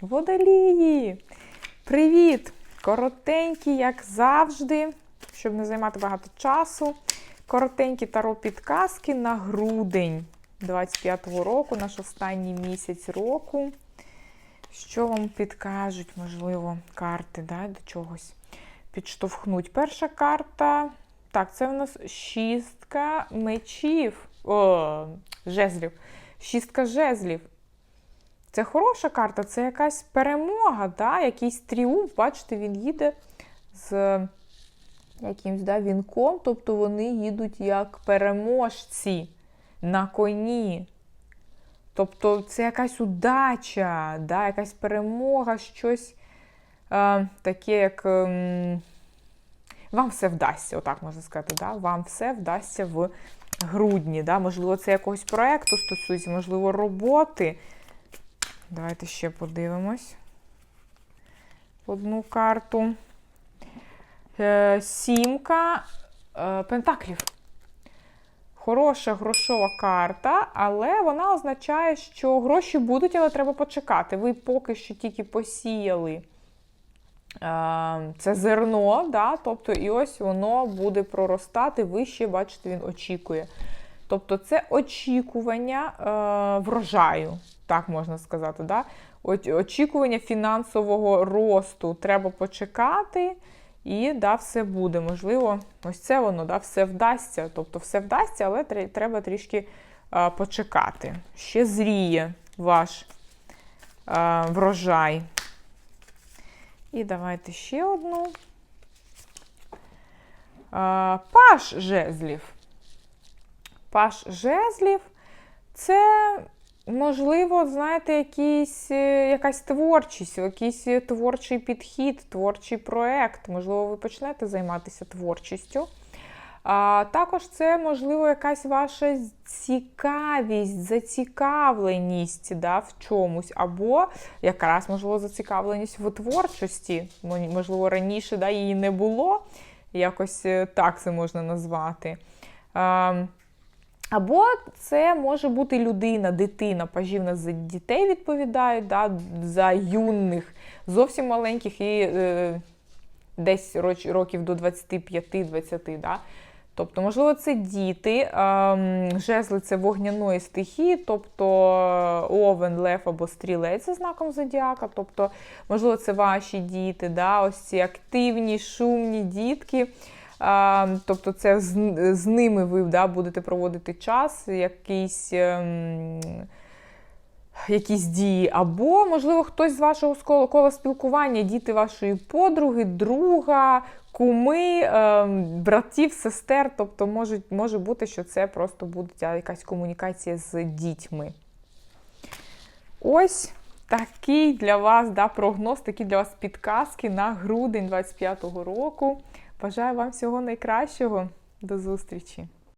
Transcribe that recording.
Водолії! Привіт! Коротенькі, як завжди, щоб не займати багато часу. Коротенькі таро підказки на грудень 25-го року, наш останній місяць року. Що вам підкажуть, можливо, карти да, до чогось підштовхнуть. Перша карта. Так, це в нас шістка мечів. О, жезлів. Шістка жезлів. Це хороша карта, це якась перемога, да? якийсь тріумф. Бачите, він їде з якимсь да, вінком, тобто вони їдуть як переможці на коні. Тобто це якась удача, да, якась перемога, щось е, таке, як е, вам все вдасться, отак можна сказати. Да? Вам все вдасться в грудні. Да? Можливо, це якогось проєкту стосується, можливо, роботи. Давайте ще подивимось одну карту. Е, сімка е, пентаклів. Хороша грошова карта, але вона означає, що гроші будуть, але треба почекати. Ви поки що тільки посіяли е, це зерно, да? тобто і ось воно буде проростати вище, бачите, він очікує. Тобто це очікування е, врожаю, так можна сказати. Да? Очікування фінансового росту. Треба почекати. І да, все буде. Можливо, ось це воно, да, все вдасться. Тобто все вдасться, але треба трішки а, почекати. Ще зріє ваш а, врожай. І давайте ще одну. А, Паш жезлів. Паш жезлів це. Можливо, знаєте, якийсь, якась творчість, якийсь творчий підхід, творчий проєкт. Можливо, ви почнете займатися творчістю. А також це, можливо, якась ваша цікавість, зацікавленість да, в чомусь, або якраз, можливо, зацікавленість в творчості. Можливо, раніше да, її не було. Якось так це можна назвати. Або це може бути людина, дитина, пажів нас за дітей відповідають, да, за юних, зовсім маленьких і е, десь років до 25-20. Да. Тобто, можливо, це діти, е, жезли це вогняної стихії, тобто овен, лев або стрілець за знаком зодіака. Тобто, можливо, це ваші діти, да, ось ці активні, шумні дітки. Тобто, це з, з ними ви да, будете проводити час, якийсь. Ем, Якісь дії, або, можливо, хтось з вашого кола спілкування, діти вашої подруги, друга, куми, ем, братів, сестер. Тобто, може, може бути, що це просто буде якась комунікація з дітьми. Ось такий для вас да, прогноз, такі для вас підказки на грудень 25-го року. Бажаю вам всього найкращого. До зустрічі!